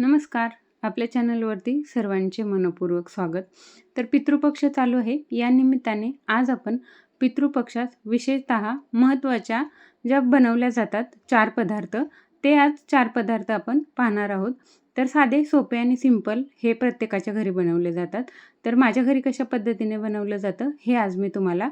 नमस्कार. आपल्या चॅनलवरती सर्वांचे मनपूर्वक स्वागत. तर पितृपक्ष चालू आहे. या निमित्ताने आज आपण पितृपक्षात विशेषत महत्त्वाच्या ज्या बनवल्या जातात चार पदार्थ ते आज चार पदार्थ आपण पाहणार आहोत. तर साधे सोपे आणि सिंपल हे प्रत्येकाच्या घरी बनवले जातात. तर माझ्या घरी कशा पद्धतीने बनवलं जातं हे आज मी तुम्हाला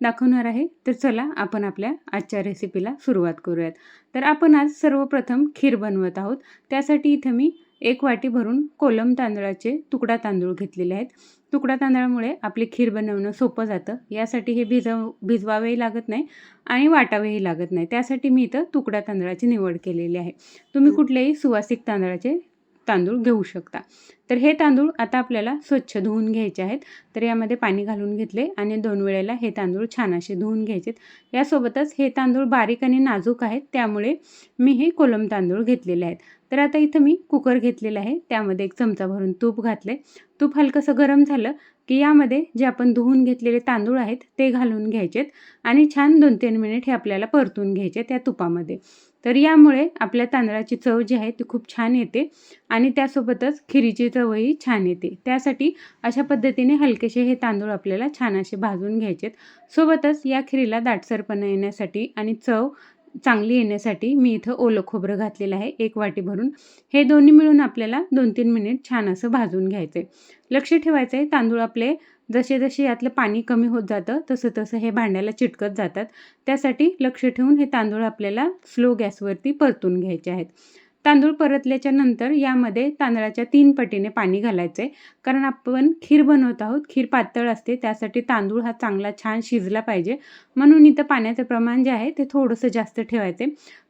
दाखवणार आहे. तर चला आपण आपल्या आजच्या रेसिपीला सुरुवात करूयात. तर आपण आज सर्वप्रथम खीर बनवत आहोत. त्यासाठी इथं मी एक वाटी भरून कोलम तांदळाचे तुकडा तांदूळ घेतलेले आहेत. तुकडा तांदळामुळे आपली खीर बनवणं सोपं जातं. यासाठी हे भिजव भिजवावेही लागत नाही आणि वाटावेही लागत नाही. त्यासाठी मी इथं तुकडा तांदळाची निवड केलेली आहे. तुम्ही कुठल्याही सुवासिक तांदळाचे तांदूळ घेऊ शकता. तर हे तांदूळ आता आपल्याला स्वच्छ धुवून घ्यायचे आहेत. तर यामध्ये पाणी घालून घेतले आणि दोन वेळेला हे तांदूळ छान असे धुवून घ्यायचे यासोबतच हे तांदूळ बारीक आणि नाजूक आहेत. त्यामुळे मी हे कोलम तांदूळ घेतलेले आहेत. तर आता इथं मी कुकर घेतलेला आहे. त्यामध्ये एक चमचा भरून तूप घातले तूप हलकंसं गरम झालं की यामध्ये जे आपण धुवून घेतलेले तांदूळ आहेत ते घालून घ्यायचेत आणि छान दोन तीन मिनिट हे आपल्याला परतून घ्यायचे त्या तुपामध्ये. तर यामुळे आपल्या तांदळाची चव जी आहे ती खूप छान येते आणि त्यासोबतच खिरीची चवही छान येते. त्यासाठी अशा पद्धतीने हलकेसे हे तांदूळ आपल्याला छान असे भाजून घ्यायचेत. सोबतच या खिरीला दाटसरपणा येण्यासाठी आणि चव चांगली येण्यासाठी मी इथं ओलं खोबरं घातलेलं आहे एक वाटी भरून. हे दोन्ही मिळून आपल्याला दोन तीन मिनिट छान असं भाजून घ्यायचं आहे लक्ष ठेवायचं आहे तांदूळ आपले जसे जसे यातलं पाणी कमी होत जातं तसं तसं हे भांड्याला चिटकत जातात. त्यासाठी लक्ष ठेवून हे तांदूळ आपल्याला स्लो गॅसवरती परतून घ्यायचे आहेत. तांदूळ परतल्याच्या नंतर यामध्ये तांदळाच्या तीन पटीने पाणी घालायचं आहे कारण आपण खीर बनवत आहोत खीर पातळ असते त्यासाठी तांदूळ हा चांगला छान शिजला पाहिजे. म्हणून इथं पाण्याचं प्रमाण जे आहे ते थोडंसं जास्त ठेवायचे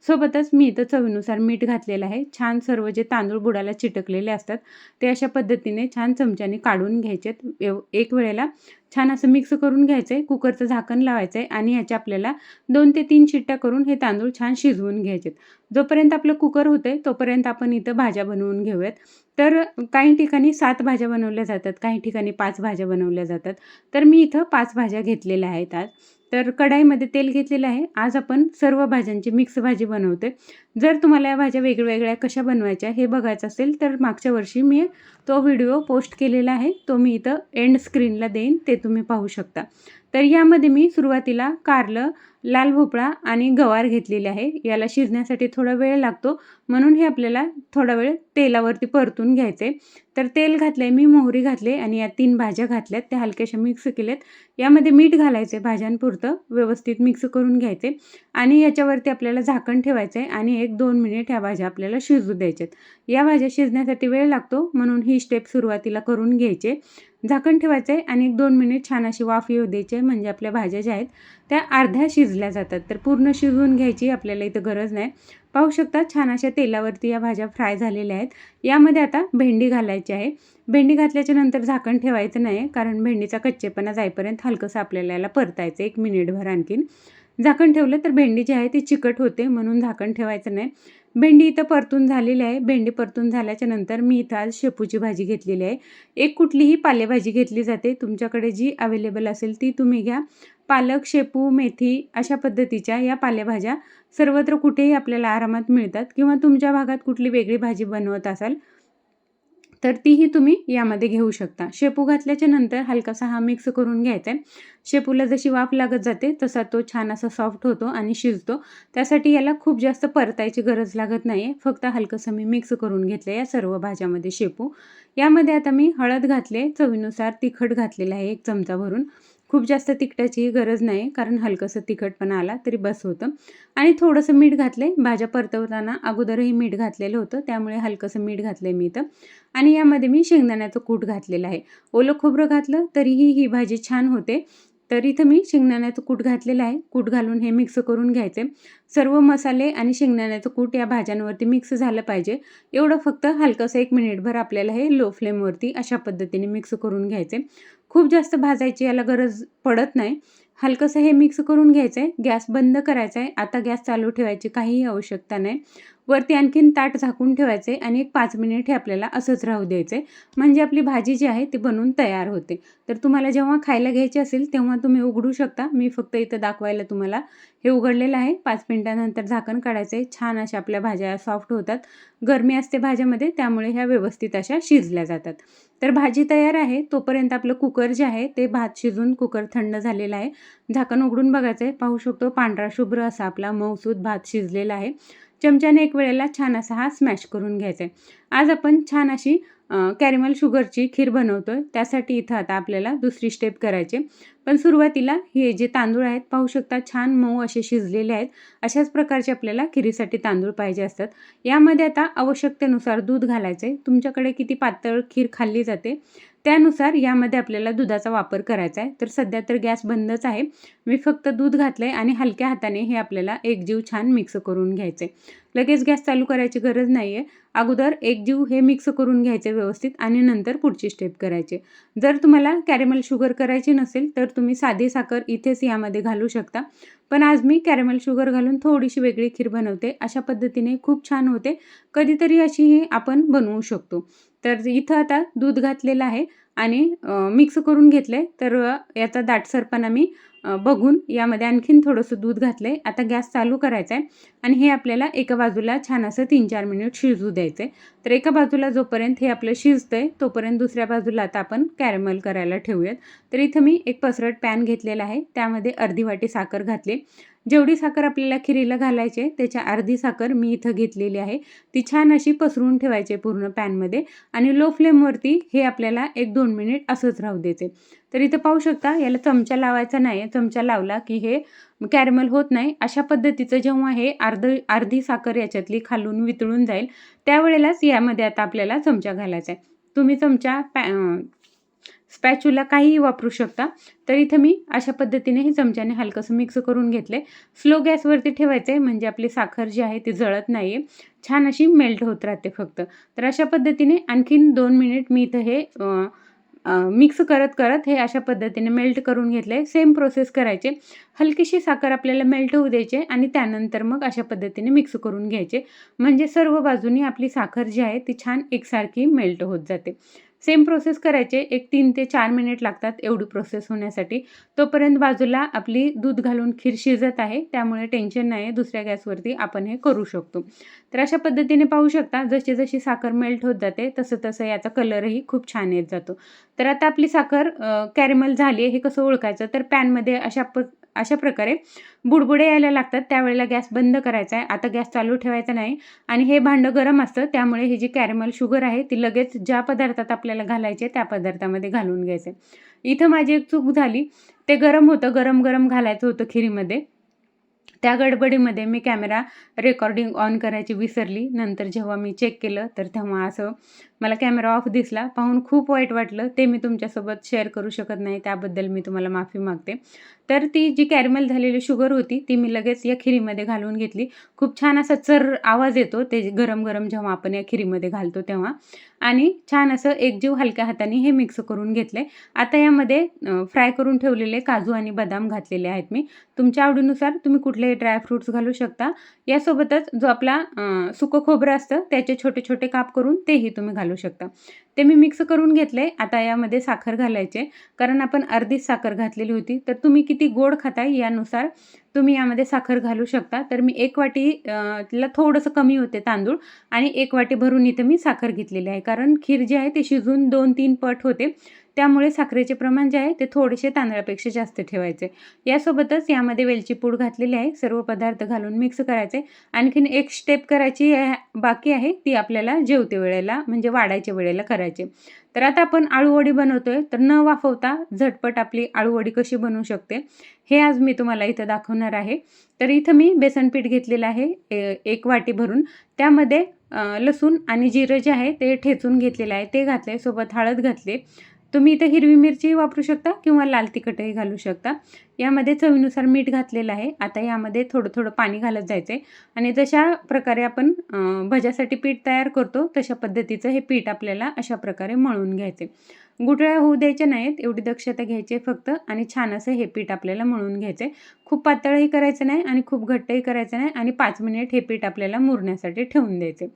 सोबतच मी इथं चवीनुसार मीठ घातलेलं आहे. छान सर्व जे तांदूळ बुडाला चिटकलेले असतात ते अशा पद्धतीने छान चमच्याने काढून घ्यायचे एक वेळेला छान असं मिक्स करून घ्यायचं आहे कुकरचं झाकण लावायचं आहे आणि ह्याच्या आपल्याला दोन ते तीन शिट्ट्या करून हे तांदूळ छान शिजवून घ्यायचे जोपर्यंत आपलं कुकर होतं तोपर्यंत आपण इथं भाज्या बनवून घेऊयात. तर काही ठिकाणी सात भाज्या बनवल्या जातात काही ठिकाणी पाच भाज्या बनवल्या जातात. तर मी इथं पाच भाज्या घेतलेल्या आहेत आज. तर कढाईमध्ये तेल घेतलेलं आहे. आज आपण सर्व भाज्यांची मिक्स भाजी बनवते. जर तुम्हाला या भाज्या वेगवेगळ्या कशा बनवायच्या हे बघायचं असेल तर मागच्या वर्षी मी तो व्हिडिओ पोस्ट केलेला आहे. तो मी इथं एंड स्क्रीनला देईन. ते तुम्ही पाहू शकता. तर यामध्ये मी सुरुवातीला कारलं लाल भोपळा आणि गवार घेतलेले आहे. याला शिजण्यासाठी थोडा वेळ लागतो. म्हणून हे आपल्याला थोडा वेळ तेलावरती परतून घ्यायचे. तर तेल घातले मी मोहरी घातले आणि या तीन भाज्या घातल्यात. त्या हलक्याशा मिक्स केल्यात. यामध्ये मीठ घालायचे भाज्यांपुरतं व्यवस्थित मिक्स करून घ्यायचे. आणि याच्यावरती आपल्याला झाकण ठेवायचं आहे आणि एक दोन मिनिट ह्या भाज्या आपल्याला शिजू द्यायच्यात. या भाज्या शिजण्यासाठी वेळ लागतो. म्हणून ही स्टेप सुरुवातीला करून घ्यायचे. झाकण ठेवायचं आहे आणि एक दोन मिनिट छान अशी वाफ येऊ द्यायची म्हणजे आपल्या भाज्या ज्या आहेत त्या अर्ध्या शिजल्या जातात. तर पूर्ण शिजवून घ्यायची आपल्याला इथं गरज नाही. पाहू शकता छान अशा तेलावरती या भाज्या फ्राय झालेल्या आहेत. यामध्ये आता भेंडी घालायची आहे. भेंडी घातल्याच्या नंतर झाकण ठेवायचं नाही कारण भेंडीचा कच्चेपणा जाईपर्यंत हलकंसं आपल्याला याला परतायचं एक मिनिटभर आणखीन. झाकण ठेवलं तर भेंडी जी आहे ती चिकट होते म्हणून झाकण ठेवायचं नाही. भेंडी इथं परतून झालेली आहे. भेंडी परतून झाल्याच्यानंतर मी इथं आज शेपूची भाजी घेतलेली आहे. एक कुठलीही पालेभाजी घेतली जाते. तुमच्याकडे जी अवेलेबल असेल ती तुम्ही घ्या. पालक शेपू मेथी अशा पद्धतीच्या या पालेभाज्या सर्वत्र कुठेही आपल्याला आरामात मिळतात किंवा तुमच्या भागात कुठली वेगळी भाजी बनवत असाल तर तीही तुम्ही यामध्ये घेऊ शकता. शेपू घातल्याच्या नंतर हलकासा हा मिक्स करून घ्यायचा आहे शेपूला जशी वाफ लागत जाते तसा तो छान असा सॉफ्ट होतो आणि शिजतो. त्यासाठी याला खूप जास्त परतायची गरज लागत नाही आहे फक्त हलकंसं मी मिक्स करून घेतलं या सर्व भाज्यामध्ये शेपू. यामध्ये आता मी हळद घातले चवीनुसार तिखट घातलेलं आहे एक चमचा भरून. खूप जास्त तिखटाचीही गरज नाही कारण हलकंसं तिखटपणा आला तरी बस होतं. आणि थोडंसं मीठ घातलं आहे भाज्या परतवताना अगोदरही मीठ घातलेलं होतं. त्यामुळे हलकंसं मीठ घातलं आहे मी इथं. आणि यामध्ये मी शेंगदाण्याचं कूट घातलेलं आहे. ओलं खोबरं घातलं तरीही ही भाजी छान होते. तर इथं मी शेंगदाण्याचं कूट घातलेलं आहे. कूट घालून हे मिक्स करून घ्यायचे सर्व मसाले आणि शेंगदाण्याचं कूट या भाज्यांवरती मिक्स झालं पाहिजे. एवढं फक्त हलकंसं एक मिनिटभर आपल्याला हे लो फ्लेमवरती अशा पद्धतीने मिक्स करून घ्यायचे खूप जास्त भाजायची याला गरज पडत नाही. हलकंसं हे मिक्स करून घ्यायचं आहे गॅस बंद करायचा आहे आता गॅस चालू ठेवायची काहीही आवश्यकता नाही. वरती आणखीन ताट झाकून ठेवायचे आणि एक पाच मिनिट हे आपल्याला असंच राहू द्यायचे. म्हणजे आपली भाजी जी आहे ती बनवून तयार होते. तर तुम्हाला जेव्हा खायला घ्यायची असेल तेव्हा तुम्ही उघडू शकता. मी फक्त इथं दाखवायला तुम्हाला हे उघडलेलं आहे. पाच मिनिटानंतर झाकण काढायचं. आहे छान अशा आपल्या भाज्या सॉफ्ट होतात. गरमी असते भाज्यामध्ये त्यामुळे ह्या व्यवस्थित अशा शिजल्या जातात. तर भाजी तयार आहे. तोपर्यंत आपलं कुकर जे आहे ते भात शिजून कुकर थंड झालेलं आहे. झाकण उघडून बघायचं आहे पाहू शकतो पांढरा शुभ्र असा आपला मऊसूद भात शिजलेला आहे. चमच्याने एक वेळेला छान असा हा स्मॅश करून घ्यायचा आहे आज आपण छान अशी कॅरेमल शुगरची खीर बनवतो आहे त्यासाठी इथं आता आपल्याला दुसरी स्टेप करायचे पण सुरुवातीला हे जे तांदूळ आहेत पाहू शकता छान मऊ असे शिजलेले आहेत. अशाच प्रकारचे आपल्याला खिरीसाठी तांदूळ पाहिजे असतात. यामध्ये आता आवश्यकतेनुसार दूध घालायचं आहे तुमच्याकडे किती पातळ खीर खाल्ली जाते? त्यानुसार यामध्ये आपल्याला दुधाचा वापर करायचा आहे. तर सध्या तर गॅस बंदच आहे. मी फक्त दूध घातलं आहे आणि हलक्या हाताने हे आपल्याला एक जीव छान मिक्स करून घ्यायचे लगेच गॅस चालू करायची गरज नाही आहे अगोदर एक जीव हे मिक्स करून घ्यायचे व्यवस्थित आणि नंतर पुढची स्टेप करायचे. जर तुम्हाला कॅरेमल शुगर करायची नसेल तर तुम्ही साधी साखर इथेच यामध्ये घालू शकता. पण आज मी कॅरेमल शुगर घालून थोडीशी वेगळी खीर बनवते. अशा पद्धतीने खूप छान होते. कधीतरी अशी ही आपण बनवू शकतो. तर इथं आता दूध घातलेलं आहे आणि मिक्स करून घेतले तर याचा दाटसरपणा मी बघून यामध्ये आणखीन थोडंसं दूध घातलं आहे आता गॅस चालू करायचा आहे आणि हे आपल्याला एका बाजूला छान असं तीन चार मिनिट शिजू द्यायचं आहे तर एका बाजूला जोपर्यंत हे आपलं शिजतं आहे तोपर्यंत दुसऱ्या बाजूला आता आपण कॅरमल करायला ठेवूयात. तर इथं मी एक पसरट पॅन घेतलेला आहे. त्यामध्ये अर्धी वाटी साखर घातली. जेवढी साखर आपल्याला खिरीला घालायची त्याच्या अर्धी साखर मी इथं घेतलेली आहे. ती छान अशी पसरून ठेवायची पूर्ण पॅनमध्ये आणि लो फ्लेमवरती हे आपल्याला एक दोन मिनिट असंच राहू द्यायचे. तर इथं पाहू शकता याला चमचा लावायचा नाही चमचा लावला की हे कॅरमल होत नाही. अशा पद्धतीचं जेव्हा हे अर्ध अर्धी साखर याच्यातली खालून वितळून जाईल त्यावेळेलाच यामध्ये आता आपल्याला चमचा घालायचा आहे. तुम्ही चमचा पॅ स्पॅच्युला काहीही वापरू शकता. तर इथं मी अशा पद्धतीने हे चमच्याने हलकंसं मिक्स करून घेतले स्लो गॅसवरती ठेवायचे म्हणजे आपली साखर जी आहे ती जळत नाही आहे छान अशी मेल्ट होत राहते फक्त. तर अशा पद्धतीने आणखीन दोन मिनिट मी इथं हे मिक्स करत करत हे अशा पद्धतीने मेल्ट करून घेतले सेम प्रोसेस करायचे. हलकीशी साखर आपल्याला मेल्ट होऊ द्यायचे आणि त्यानंतर मग अशा पद्धतीने मिक्स करून घ्यायचे. म्हणजे सर्व बाजूनी आपली साखर जी आहे ती छान एकसारखी मेल्ट होत जाते. सेम प्रोसेस करायचे एक तीन ते चार मिनिट लागतात एवढी प्रोसेस होण्यासाठी. तोपर्यंत बाजूला आपली दूध घालून खीर शिजत आहे त्यामुळे टेन्शन नाही आहे दुसऱ्या गॅसवरती आपण हे करू शकतो. तर अशा पद्धतीने पाहू शकता जशी जशी साखर मेल्ट होत जाते तसं तसं याचा कलरही खूप छान येत जातो. तर आता आपली साखर कॅरेमल झाली आहे हे कसं ओळखायचं? तर पॅनमध्ये अशा प अशा प्रकारे बुडबुडे यायला लागतात. त्यावेळेला गॅस बंद करायचा आहे. आता गॅस चालू ठेवायचा नाही आणि हे भांडं गरम असतं. त्यामुळे ही जी कॅरेमल शुगर आहे ती लगेच ज्या पदार्थात आपल्याला घालायचे त्या पदार्थामध्ये घालून घ्यायचे. इथं माझी एक चूक झाली. ते गरम होतं. गरम गरम घालायचं होतं खिरीमध्ये. त्या गडबडीमध्ये मी कॅमेरा रेकॉर्डिंग ऑन करायची विसरली. नंतर जेव्हा मी चेक केलं तर तेव्हा असं मला कॅमेरा ऑफ दिसला. पाहून खूप वाईट वाटलं. ते मी तुमच्यासोबत शेअर करू शकत नाही. त्याबद्दल मी तुम्हाला माफी मागते. तर ती जी कॅरमेल झालेली शुगर होती ती मी लगेच या खिरीमध्ये घालून घेतली. खूप छान असा चर आवाज येतो. ते गरम गरम जेव्हा आपण या खिरीमध्ये घालतो तेव्हा. आणि छान असं एकजीव हलक्या हाताने हे मिक्स करून घेतले. आता यामध्ये फ्राय करून ठेवलेले काजू आणि बदाम घातलेले आहेत मी. तुमच्या आवडीनुसार तुम्ही कुठले कुठलेही ड्रायफ्रूट्स घालू शकता. यासोबतच जो आपला सुकं खोबरं असतं त्याचे छोटे छोटे काप करून तेही तुम्ही घालू शकता. ते मी मिक्स करून घेतले आता यामध्ये साखर घालायचे. कारण आपण अर्धीच साखर घातलेली होती. तर तुम्ही किती गोड खाताय यानुसार तुम्ही यामध्ये साखर घालू शकता. तर मी एक वाटी तिला थोडंसं कमी होते तांदूळ आणि एक वाटी भरून इथं मी साखर घेतलेली आहे. कारण खीर जी आहे ते शिजून दोन तीन पट होते. त्यामुळे साखरेचे प्रमाण जे आहे ते थोडेसे तांदळापेक्षा जास्त ठेवायचे. यासोबतच यामध्ये वेलची पूड घातलेली आहे. सर्व पदार्थ घालून मिक्स करायचे. आणखीन एक स्टेप करायची बाकी आहे ती आपल्याला जेवते वेळेला म्हणजे वाढायच्या वेळेला करायचे. तर आता आपण आळूवडी बनवतोय. तर न वाफवता झटपट आपली आळूवडी कशी बनवू शकते हे आज मी तुम्हाला इथं दाखवणार आहे. तर इथं मी बेसनपीठ घेतलेलं आहे एक वाटी भरून. त्यामध्ये लसूण आणि जिरं जे आहे ते ठेचून घेतलेलं आहे. ते घातले सोबत हळद घातले. तुम्ही इथं हिरवी मिरची वापरू शकता किंवा लाल तिखटही घालू शकता. यामध्ये चवीनुसार मीठ घातलेलं आहे. आता यामध्ये थोडं थोडं पाणी घालत जायचं आहे आणि जशा प्रकारे आपण भज्यासाठी पीठ तयार करतो तशा पद्धतीचं हे पीठ आपल्याला अशा प्रकारे मळून घ्यायचे गुठळ्या होऊ द्यायच्या नाहीत एवढी दक्षता घ्यायची आहे फक्त. आणि छान असं हे पीठ आपल्याला मळून घ्यायचं आहे खूप पातळही करायचं नाही आणि खूप घट्टही करायचं नाही. आणि पाच मिनिट हे पीठ आपल्याला मुरण्यासाठी ठेवून द्यायचे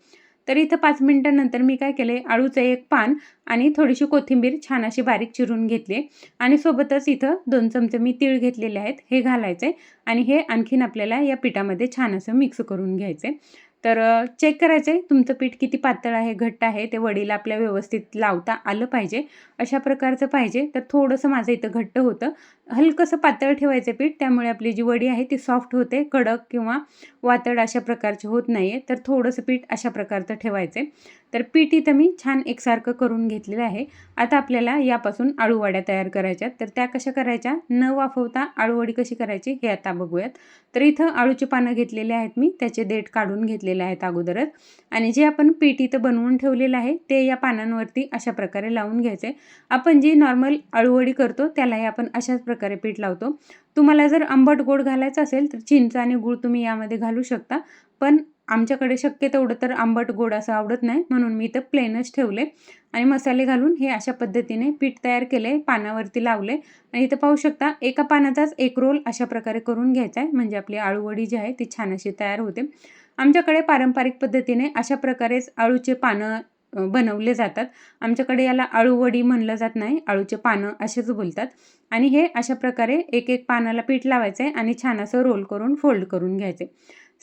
तर इथं पाच मिनटानंतर मी काय केलं? अळूचं एक पान आणि थोडीशी कोथिंबीर छान अशी बारीक चिरून घेतली. आणि सोबतच इथं दोन चमचे मी तीळ घेतलेले आहेत. हे घालायचे आणि हे आणखीन आपल्याला या पिठामध्ये छान असं मिक्स करून घ्यायचे. तर चेक करायचं आहे तुमचं पीठ किती पातळ आहे घट्ट आहे ते वडीला आपल्या व्यवस्थित लावता आलं पाहिजे. अशा प्रकारचं पाहिजे. तर थोडंसं माझं इथं घट्ट होतं. हलकंसं पातळ ठेवायचं पीठ त्यामुळे आपली जी वडी आहे ती सॉफ्ट होते कडक किंवा वातड अशा प्रकारची होत नाही आहे तर थोडंसं पीठ अशा प्रकारचं ठेवायचं आहे तर पीठ इथं मी छान एकसारखं करून घेतलेलं आहे. आता आपल्याला यापासून आळूवड्या तयार करायच्या तर त्या कशा करायच्या? न वाफवता आळूवडी कशी करायची हे आता बघूयात. तर इथं आळूची पानं घेतलेले आहेत मी. त्याचे देठ काढून घेतलेले आहेत अगोदरच. आणि जे आपण पीठ इथं बनवून ठेवलेलं आहे ते या पानांवरती अशा प्रकारे लावून घ्यायचे. आपण जी नॉर्मल आळूवडी करतो त्यालाही आपण अशाच प्रकारे पीठ लावतो. तुम्हाला जर आंबट गोड घालायचं असेल तर चिंच आणि गूळ तुम्ही यामध्ये घालू शकता. पण आमच्याकडे शक्य तेवढं तर आंबट गोड असं आवडत नाही. म्हणून मी इथं प्लेनच ठेवले. आणि मसाले घालून हे अशा पद्धतीने पीठ तयार केले पानावरती लावले. आणि इथं पाहू शकता एका पानाचाच एक रोल अशा प्रकारे करून घ्यायचा आहे म्हणजे आपली आळूवडी जी आहे ती छान अशी तयार होते. आमच्याकडे पारंपरिक पद्धतीने अशा प्रकारेच आळूचे पानं बनवले जातात. आमच्याकडे याला आळूवडी म्हणलं जात नाही. आळूचे पानं असेच बोलतात. आणि हे अशा प्रकारे एक एक पानाला पीठ लावायचं आहे आणि छान असं रोल करून फोल्ड करून घ्यायचे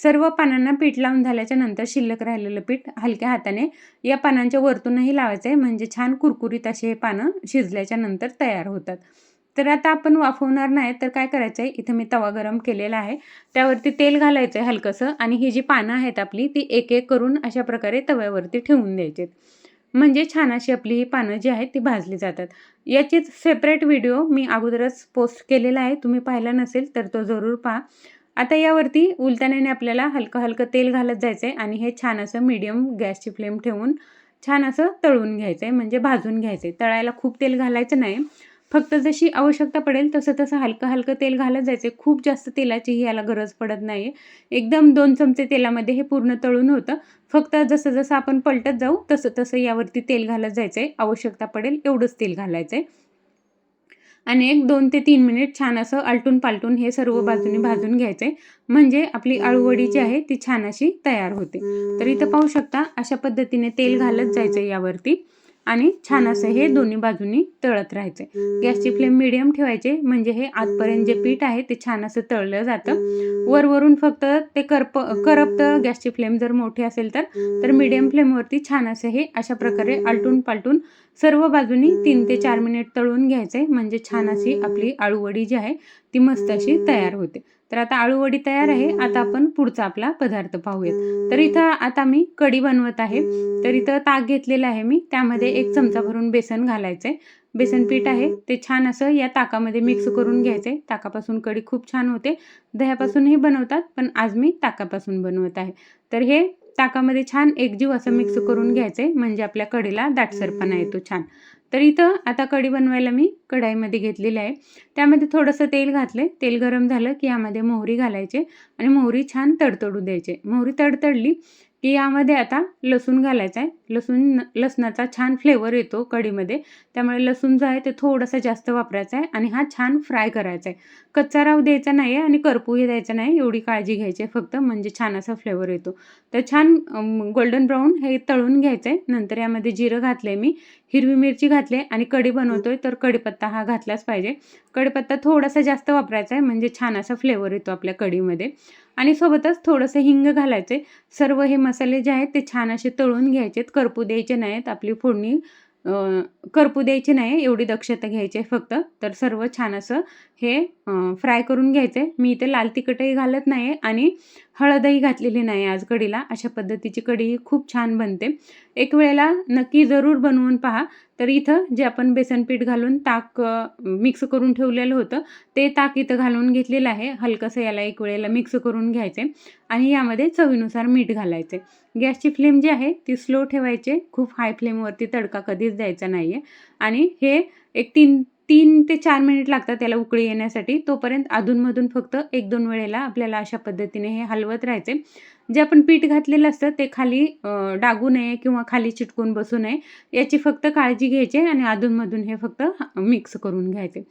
सर्व पानांना पीठ लावून झाल्याच्यानंतर शिल्लक राहिलेलं पीठ हलक्या हाताने या पानांच्या वरतूनही लावायचं आहे म्हणजे छान कुरकुरीत असे हे पानं शिजल्याच्या नंतर तयार होतात. तर आता आपण वाफवणार नाही तर काय करायचं आहे इथं मी तवा गरम केलेला आहे. त्यावरती तेल घालायचं आहे हलकंसं आणि ही जी पानं आहेत आपली ती एक एक करून अशा प्रकारे तव्यावरती ठेवून द्यायचे म्हणजे छान अशी आपली ही पानं जी आहेत ती भाजली जातात. याचीच सेपरेट व्हिडिओ मी अगोदरच पोस्ट केलेला आहे. तुम्ही पाहिला नसेल तर तो जरूर पहा. आता यावरती उलताण्याने आपल्याला हलकं हलकं तेल घालत जायचं आहे आणि हे छान असं मीडियम गॅसची फ्लेम ठेवून छान असं तळून घ्यायचं आहे म्हणजे भाजून घ्यायचं आहे तळायला खूप तेल घालायचं नाही. फक्त जशी आवश्यकता पडेल तसं तसं हलकं हलकं तेल घालत जायचं खूप जास्त तेलाचीही याला गरज पडत नाही एकदम दोन चमचे तेलामध्ये हे पूर्ण तळून होतं. फक्त जसं जसं आपण पलटत जाऊ तसं तसं यावरती तेल घालत जायचं आहे आवश्यकता पडेल एवढंच तेल घालायचं आहे आणि एक दोन ते तीन मिनिट छान असं आलटून पालटून हे सर्व बाजूने भाजून घ्यायचं. आहे म्हणजे आपली आळूवडी जी आहे ती छान अशी तयार होते. तर इथं पाहू शकता अशा पद्धतीने तेल घालत जायचं यावरती आणि छान असं हे दोन्ही बाजूनी तळत राहायचे. गॅसची फ्लेम मिडियम ठेवायचे. म्हणजे हे आतपर्यंत जे पीठ आहे ते छान असं तळलं जातं. वरवरून फक्त ते करप करपतं गॅसची फ्लेम जर मोठी असेल तर तर मिडियम फ्लेमवरती छान असं हे अशा प्रकारे आलटून पालटून सर्व बाजूनी तीन ते चार मिनिट तळून घ्यायचे. म्हणजे छान अशी आपली आळूवडी जी आहे ती मस्त अशी तयार होते. तर आता आळूवडी तयार आहे. आता आपण पुढचा आपला पदार्थ पाहूयात. तर इथं आता मी कढी बनवत आहे. तर इथं ताक घेतलेलं आहे मी. त्यामध्ये एक चमचा भरून बेसन घालायचं. आहे बेसन पीठ आहे. ते छान असं या ताकामध्ये मिक्स करून घ्यायचे. ताकापासून कढी खूप छान होते. दह्यापासूनही बनवतात पण आज मी ताकापासून बनवत आहे. तर हे ताकामध्ये छान एकजीव असं मिक्स करून घ्यायचे म्हणजे आपल्या कढीला दाटसरपणा येतो छान. तर इथं आता कढी बनवायला मी कढाईमध्ये घेतलेली आहे. त्यामध्ये थोडंसं तेल घातले तेल गरम झालं की यामध्ये मोहरी घालायचे आणि मोहरी छान तडतडू द्यायचे. मोहरी तडतडली की यामध्ये आता लसूण घालायचं आहे. लसूण लसणाचा छान फ्लेवर येतो कढीमध्ये. त्यामुळे लसूण जो आहे ते थोडासा जास्त वापरायचा आहे आणि हा छान फ्राय करायचा आहे. कच्चा राव द्यायचा नाही आहे आणि करपूही द्यायचा नाही एवढी काळजी घ्यायची आहे फक्त म्हणजे छान असा फ्लेवर येतो. तर छान गोल्डन ब्राऊन हे तळून घ्यायचं आहे नंतर यामध्ये जिरं घातलं आहे मी हिरवी मिरची घातली आणि कढी बनवतोय तर कढीपत्ता हा घातलाच पाहिजे. कढीपत्ता थोडासा जास्त वापरायचा आहे म्हणजे छान असा फ्लेवर येतो आपल्या कढीमध्ये. आणि सोबतच थोडंसं हिंग घालायचे सर्व हे मसाले जे आहेत ते छान असे तळून घ्यायचे आहेत करपू द्यायचे नाहीत. आपली फोडणी करपू द्यायची नाही एवढी दक्षता घ्यायची आहे फक्त. तर सर्व छान असं हे फ्राय करून घ्यायचं. आहे मी इथे लाल तिखटही घालत नाही आणि हळदही घातलेली नाही आज कढीला. अशा पद्धतीची कढी ही खूप छान बनते. एक वेळेला नक्की जरूर बनवून पहा. तर इथं जे आपण बेसन पीठ घालून ताक मिक्स करून ठेवलेलं होतं ते ताक इथं घालून घेतलेलं आहे. हलकंसं याला एक वेळेला मिक्स करून घ्यायचे आणि यामध्ये चवीनुसार मीठ घालायचे. गॅसची फ्लेम जी आहे ती स्लो ठेवायचे. खूप हाय फ्लेमवरती तडका कधीच द्यायचा नाही आहे आणि हे एक तीन तीन ते चार मिनिट लागतात त्याला उकळी येण्यासाठी. तोपर्यंत अधूनमधून फक्त एक दोन वेळेला आपल्याला अशा पद्धतीने हे हलवत राहायचे. जे आपण पीठ घातलेलं असतं ते खाली डागू नये किंवा खाली चिटकून बसू नये. याची फक्त काळजी घ्यायची आणि अधूनमधून हे फक्त मिक्स करून घ्यायचे.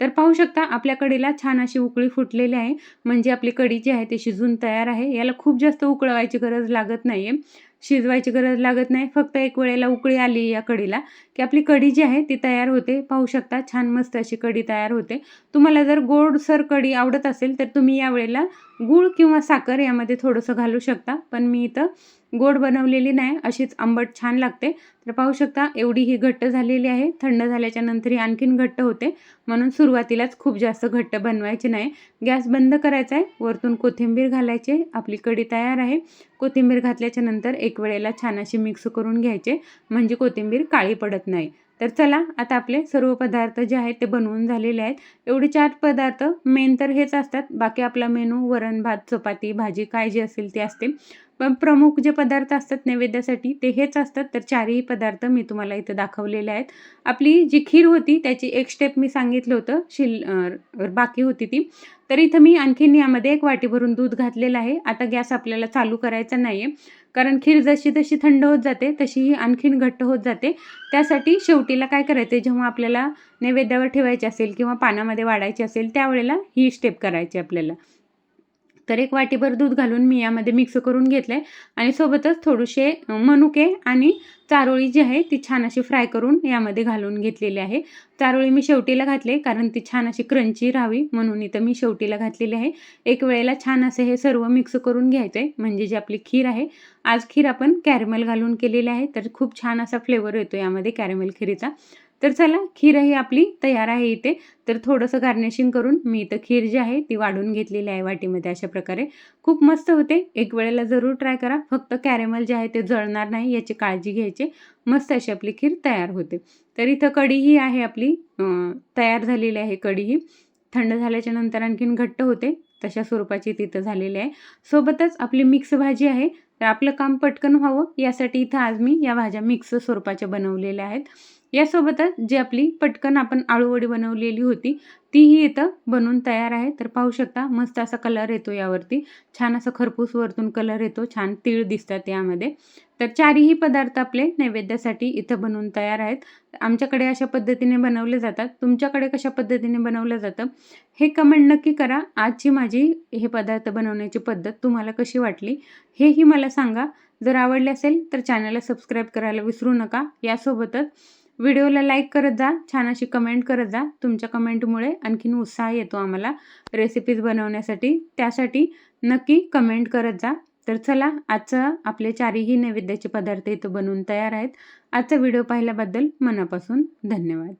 तर पाहू शकता आपल्या कढीला छान अशी उकळी फुटलेली आहे. म्हणजे आपली कढी जी आहे ती शिजून तयार आहे. याला खूप जास्त उकळवायची गरज लागत नाही आहे शिजवायची गरज लागत नाही. फक्त एक वेळेला उकळी आली या कढीला की आपली कढी जी आहे ती तयार होते. पाहू शकता छान मस्त अशी कढी तयार होते. तुम्हाला जर गोडसर कढी आवडत असेल तर तुम्ही या वेळेला गूळ किंवा साखर यामध्ये थोडंसं घालू शकता पण मी इथं गोड बनवलेली नाही अशीच आंबट छान लागते. तर पाहू शकता एवढी ही घट्ट झालेली आहे. थंड झाल्याच्यानंतर ही आणखीन घट्ट होते. म्हणून सुरुवातीलाच खूप जास्त घट्ट बनवायचे नाही. गॅस बंद करायचा आहे. वरतून कोथिंबीर घालायचे आपली कढी तयार आहे. कोथिंबीर घातल्याच्या नंतर एक वेळेला छान अशी मिक्स करून घ्यायचे. म्हणजे कोथिंबीर काळी पडत नाही. तर चला आता आपले सर्व पदार्थ जे आहेत ते बनवून झालेले आहेत. एवढे चार पदार्थ मेन तर हेच असतात. बाकी आपला मेनू वरण भात चपाती भाजी काय जे असेल ते असते. पण प्रमुख जे पदार्थ असतात नैवेद्यासाठी ते हेच असतात. तर चारही पदार्थ मी तुम्हाला इथं दाखवलेले आहेत. आपली जी खीर होती त्याची एक स्टेप मी सांगितलं होतं. शिल बाकी होती ती. तर इथं मी आणखीन यामध्ये एक वाटी भरून दूध घातलेलं आहे. आता गॅस आपल्याला चालू करायचा नाही आहे कारण खीर जशी तशी थंड होत जाते तशी ही आणखीन घट्ट होत जाते. त्यासाठी शेवटीला काय करायचं जेव्हा आपल्याला नैवेद्यावर ठेवायचे असेल किंवा पानामध्ये वाढायची असेल त्यावेळेला ही स्टेप करायची आपल्याला. तर एक वाटीभर दूध घालून मी यामध्ये मिक्स करून घेतलं आहे आणि सोबतच थोडेसे मनुके आणि चारोळी जी आहे ती छान अशी फ्राय करून यामध्ये घालून घेतलेली आहे. चारोळी मी शेवटीला घातले कारण ती छान अशी क्रंची राहावी म्हणून इथं मी शेवटीला घातलेली आहे. एक वेळेला छान असे हे सर्व मिक्स करून घ्यायचं आहे म्हणजे जी आपली खीर आहे. आज खीर आपण कॅरेमल घालून केलेली आहे तर खूप छान असा फ्लेवर येतो यामध्ये कॅरेमल खीरीचा. तर चला खीरही आपली तयार आहे इथे. तर थोडंसं गार्निशिंग करून मी इथं खीर जी आहे ती वाढून घेतलेली आहे वाटीमध्ये अशा प्रकारे. खूप मस्त होते. एक वेळेला जरूर ट्राय करा. फक्त कॅरेमल जे आहे ते जळणार नाही याची काळजी घ्यायची. मस्त अशी आपली खीर तयार होते. तर इथं कढीही आहे आपली तयार झालेली आहे कढीही थंड झाल्याच्यानंतर आणखीन घट्ट होते. तशा स्वरूपाची तिथं झालेली आहे. सोबतच आपली मिक्स भाजी आहे. तर आपलं काम पटकन व्हावं. यासाठी इथं आज मी या भाज्या मिक्स स्वरूपाच्या बनवलेल्या आहेत. यासोबतच जी आपली पटकन आपण आळूवडी बनवलेली होती तीही इथं बनवून तयार आहे. तर पाहू शकता मस्त असा कलर येतो यावरती. छान असा खरपूस वरतून कलर येतो छान तीळ दिसतात यामध्ये. तर चारही पदार्थ आपले नैवेद्यासाठी इथं बनवून तयार आहेत. आमच्याकडे अशा पद्धतीने बनवले जातात. तुमच्याकडे कशा पद्धतीने बनवलं जातं हे कमेंट नक्की करा. आजची माझी हे पदार्थ बनवण्याची पद्धत तुम्हाला कशी वाटली हेही मला सांगा. जर आवडले असेल तर चॅनलला सबस्क्राईब करायला विसरू नका. यासोबतच व्हिडिओला लाईक करत जा छान अशी कमेंट करत जा. तुमच्या कमेंटमुळे आणखीन उत्साह येतो आम्हाला रेसिपीज बनवण्यासाठी. त्यासाठी नक्की कमेंट करत जा. तर चला आजचं आपले चारही नैवेद्याचे पदार्थ इथं बनवून तयार आहेत. आजचा व्हिडिओ पाहिल्याबद्दल मनापासून धन्यवाद.